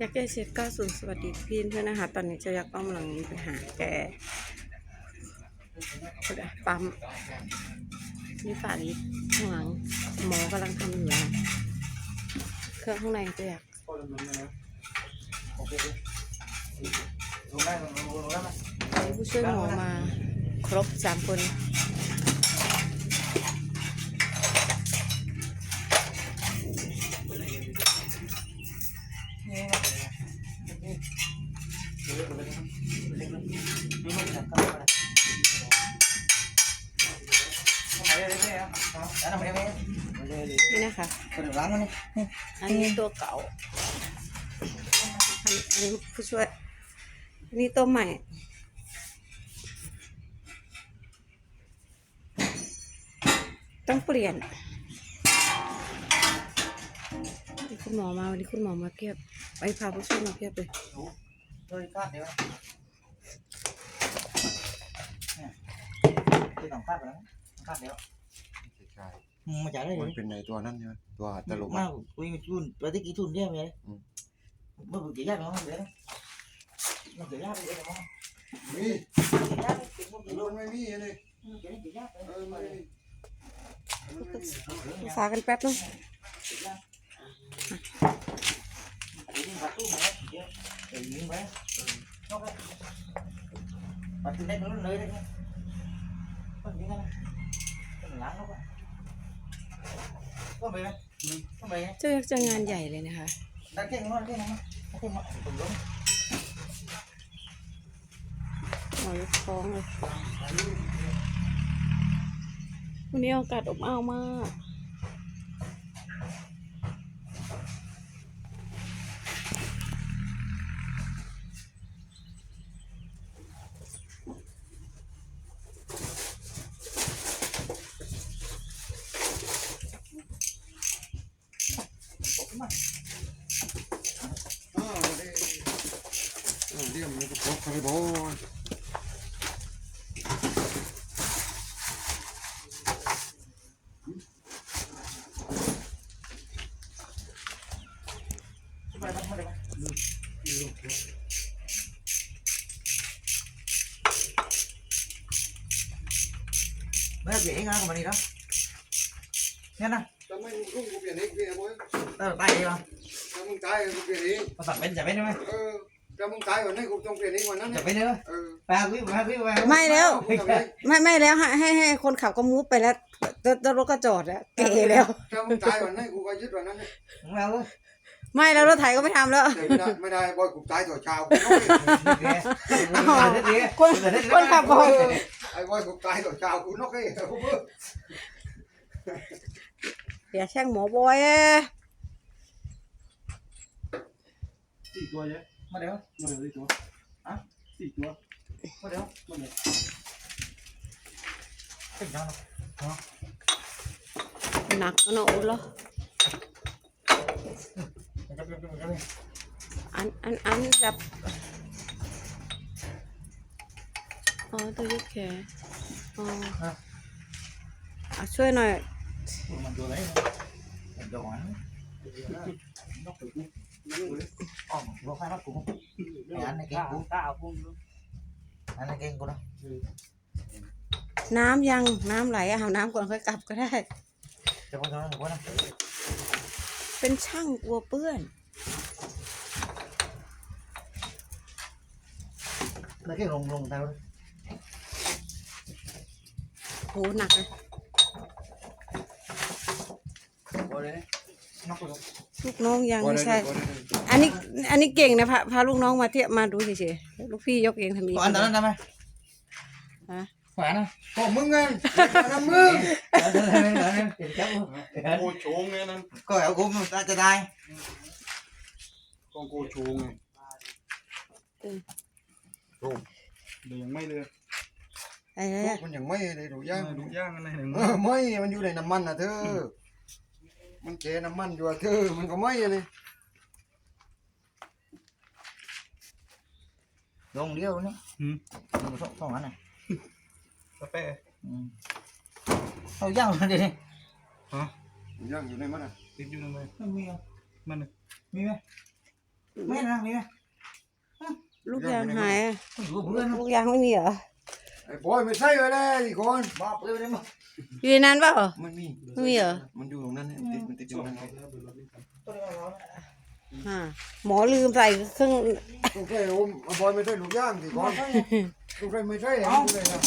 ยากได้เซตเก้าศูนย์สวัสดีพี่เพื่อนนะคะ ตอนนี้เจะยักษ์กำลังไปหาแกปั๊มนี่ฝานี้ข้างหลังหมอกำลังทำอยู่นะเครื่องข้างในเจะอยากลงได้ลงลงลงได้ไหมมีผู้ช่วยหมอมาครบสามคนนะนี่เดี๋ยวไปเลย นี่นจับเข้าไปทำไมได้เลยอะแล้วทำไมได้เลยนี่นะคะอันนี้ตัวเก่า อันนี้ผู้ช่วยนนี้ตัวใหม่ต้องเปลี่ยนคุณหมอมาวันนี้คุณหมอมาเพียบไปพาผู้ช่วยมาเพียบเลย โดยคาดเดียวที่สองคาดไปแล้วคาดเดียวใช่มาจากได้เลมันยเป็นในตัวนั้นใช่ไหมตัวตลกมาอะคุยมาชุนปฏิกิทุนเดียวเลยเมื่อกี้ญาติน้องเดี๋ยวมันเดี๋ยวญาติไปเดี๋ยวน้องมีญาติเป็นพวกรถไม่มีเลยเดี๋ยวญาติเออไม่มีปรึกษากันแป๊บนึง อะไรปัดล้างนอกไปก็ไปไหมก็ไปไงเจ้ายักษ์จะงานใหญ่เลยนะคะดักเก่งมากเก่งมากเก่งมากผมล้มหมอยกท้องเลย วันนี้อากาศอบอ้าวมาก อ้าวเด้อ้าว เดี๋ยวมันก็พกเข้าไปบ่อยไปไปไปไปไม่ได้เปลี่ยนเองนะของมันนี่นะเนี่ยนะทำไมมึงรุ่งกูเปลี่ยนเองเปลี่ยนบ่อยเออตายเองเหรอถ้ามึงตายกูเปลี่ยนเองภาษาเป็นจะเป็นใช่ไหมเออ ถ้ามึงตายวันนี้กูต้องเปลี่ยนเองวันนั้นจะนะเป็นใช่ไหมเออไปหาคุยไปหาคุยไปไม่แล้ว กูทำเองไม่ไม่แล้วให้ให้ให้คนขับก็มูฟไปแล้วแล้วแล้วรถก็จอดแล้วเก๋แล้วถ้ามึงตายวันนี้กูก็ยึดวันนั้นนะไม่เอาเลยไม่แล้วรถไถก็ไม่ทำแล้ว แต่ไม่ได้ไม่ได้บอยกูตายต่อเช้ากูต้องเองคนคนขับบอกไอ้บอยกูตายต่อเช้ากูนอกเองกูเบื่ออย่าแช่งหมอบอยเอ้ยสี่ตัวเยอะ มาเดี๋ยวมาเดี๋ยวสี่ตัวอะสี่ตัวมาเดี๋ยวมาเดี๋ยวเป็นยังไงหนักก็เนอะอุดเหรอจะเป็นจะเป็นอันอันอันแบบอ๋อตัวยึดแขนอ๋ออะช่วยหน่อยมันตัวไหนมันตัวไหนนกตัวกู อ๋อบอกให้นกกูอันนี้เก่งกูตาเอาพุ่งอันนี้เก่งกูนะน้ำยังน้ำไหลอะเอาน้ำก่อนค่อยกลับก็ได้จะพูดเท่านั้นกูนะเป็นช่างกลัวเปื้อนแล้วก็ลงลงเท่าโหหนักเลยบอยเลยนกกู ลูกน้องยังบอยไม่เลยใช่บอยเลยอันนี้ อันนี้เก่งนะพาพาลูกน้องมาเทียบมาดูเฉยๆลูกพี่ยกเองทำนี้อันนั้นได้ไหมฮะขวานะพวกมึงไงน้ำมึงเดินเดินเดินเดินจับโกโชงไงนั่นก็เอากูจะได้กองโกโชงไงโชงเดี๋ยวยังไม่เลยไอ้ลูเนี่ยกมันยังไม่เลยดูย่างดูย่างอะไรหนึ่งเออไม่มันอยู่ในน้ำมันนะเธอ มันเจน้ำมันอยู่อะเธอมันก็ไม่เลยลงเดียวนี่อืม ลงสองสองอันน่ะกาแฟเอาย่างมาดิย่างอยู่ในมันอะติดอยู่ทำไมไม่มีอะมันมีไหมไม่นะนี่นะลูกยางหายอะ อยู่กับเพื่อนลูกยางไม่มีเหรอไอ้ บอยไม่ใช่ไว้แล้วอีกคนบ้าเพื่อนได้มั้งอยู่ในนั้นเปล่ามันมีไม่มีเหรอมันอยู่ตรงนั้นเนี่ยติดมันติดอยู่ตรงนั้นตัวนี้เราอ่าหมอลืมใส่เครื่องต้องใช่โอมไอ้บอยไม่ใช่ลูกย่างสิก่อนต้องใช่ไม่ใช่แล้วเลยนะ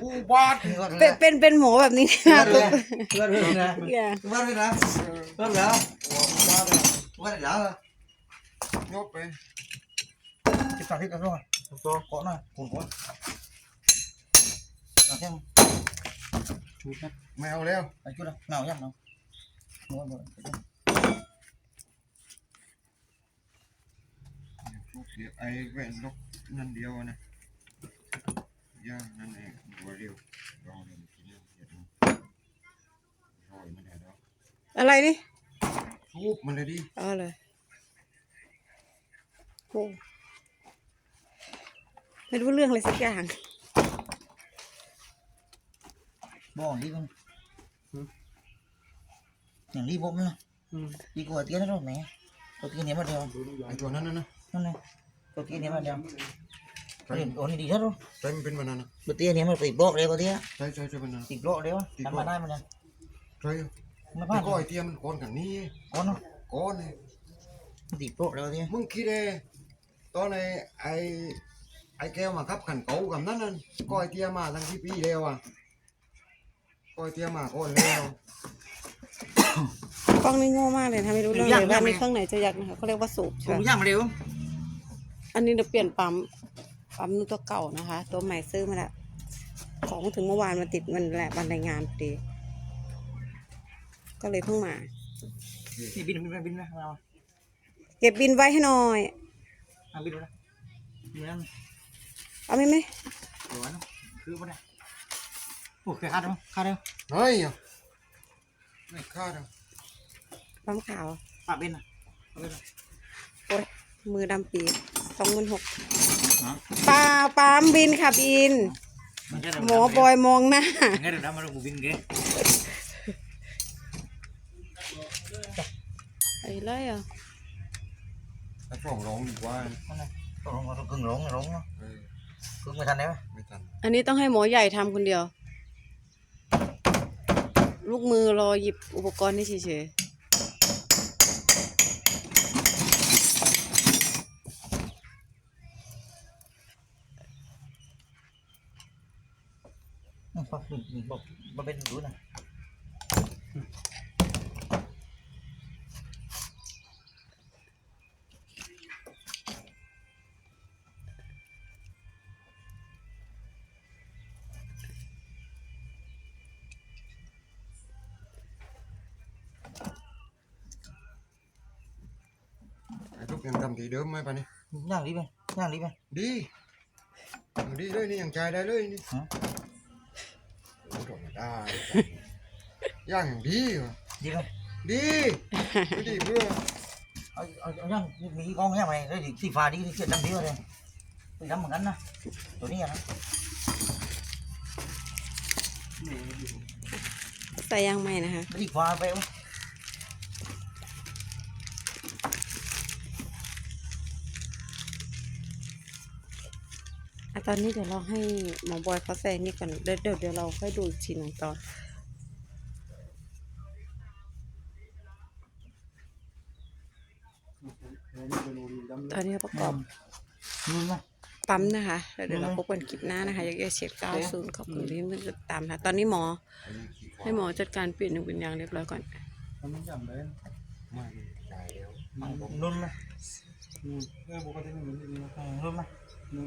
กูบาดเป็นเป็นเป็นหมอแบบนี้นะเพื่อนเพื่อนเพื่อนนะอย่าเพื่อนเลยนะเพื่อนแล้วเพื่อนแล้วยกไปติดต่อที่กันด้วยตัวเกาะหน่อยขุนก่อนเอาแค่ไม่เอาแล้วไอ้ชุดนะหนาวยั งหนาวม้วนม้วนเสียไอ้แว่นนกนั่นเดียวนะย่างนั่นเองตัวเดียวลองเลยทีเดียวเดี๋ยวดูรอยมันได้แล้วอะไรนี่ ทุบมันเลยดิเอาเลยโอ้ ไม่รู้เรื่องอะไรสักอย่างบ่องดีกันอย่างรีบบ่มนะดีกว่าเตี้ยนะรถไหมตัวเตี้ยเนี่ยมาเดียวไอ้ตัวนั้นน่ะนะนั่นไงตัวเตี้ยเนี่ยมาเดียวเห็นโอ้นี่ดีแล้วใช่มันเป็นมันนั่นนะตัวเตี้ยเนี่ยมันติดบล็อกเลยตัวเตี้ยใช่ใช่ใช่มันนั่นติดบล็อกเลยวะทำมาได้มันยังใช่ไม่พมัลานดก็ไอเตียมันโกนกันนี่ก้อนเนาะโกนเลยมันติดบล็อกแล้วเตี้ยมึงคิดเองตอนไอ้ไอ้ ไอ้แก้วมาขับขันเก่ากับนั่นนั่นก็ไอเตียมาทั้งที่ปีแล้วอะก็ไอเตียมาโกนแล้วกล้องนี่โง่มากเลยนะไม่รู้เรื่องเลยว่ามีเครื่องไหนจะยักนะคะเขาเรียกว่าสูบผใช่มไหมย่างมาเร็ว อันนี้เราเปลี่ยนปั๊มปั๊มนู่นตัวเก่านะคะ ตัวใหม่ซื้อมาแล้วของถึงเมื่อวานมาติดมันแหละวันรายงานพอดีก็เลยเพิ่งมานี่บินบินบินนะเราเก็บบินไว้ให้หน่อยเอาบินนะบินนั่น เอาไหมไหมหัวเนาะคือมันนะโอ้เคยคาดมั้ยคาดแล้วเฮ้ยไม่คาดอะปั๊มขาวปากบินนะเอาบินนะโอ้ยมือดำปีสองหมื่นหกฮะเปล่าปั๊มบินค่ะบิน มันจะหมอบอยมองหน้างั้นเดี๋ยวเรามาดูบินเก๋ไอ้ไรอะ ไอ้ฟองร้องดีกว่านั่นไงต้องลงต้องกึ่งลงลงเนาะเออ กึ่งไม่ทันได้ไหมไม่ทันอันนี้ต้องให้หมอใหญ่ทำคนเดียว ลูกมือรอหยิบอุปกรณ์นี่เฉยบอกบอกบอกเป็นรู้นะไอ้ทุกยังทำทีเดิมไหมปะนี่ย่างดีไหมย่างดีไหมดีอย่างดีเลยนี่ยังใจได้เลยนี่ฮะโอ้โหไม่ได้ย่างอย่างดีว่ะดีไหมดีไม่ดีเพื่อเอาเอาเอาย่างมีกองย่างไหมได้สีฟ้าดีที่เขียนดำดีเลยไปดำเหมือนกันนะตัวนี้นะๆใส่ยางใหม่นะคะสีฟ้าไปวะ ตอนนี้เดี๋ยวเราให้หมอบอยเขาแซงนี่ก่อน เดี๋ยวเดี๋ยวเดี๋ยวเราค่อยดูอีกทีหนึ่งตอนตอนนี้ประกอบนู่นนะปั๊มนะคะแล้วเดี๋ยวเราพบกันคลิปหน้านะคะอยากจะเช็ค90ขอบคุณที่ติดตามนะคะตอนนี้หมอไอ้นี่ขี้ควาให้หมอจัดการเปลี่ยนหนึ่งเป็นยางเรียบร้อยก่อนทำไม่จำได้ไม่ใจแล้วนู่นนะอืมเออปกติมันเหมือนนี้นะนู่นนะนู่น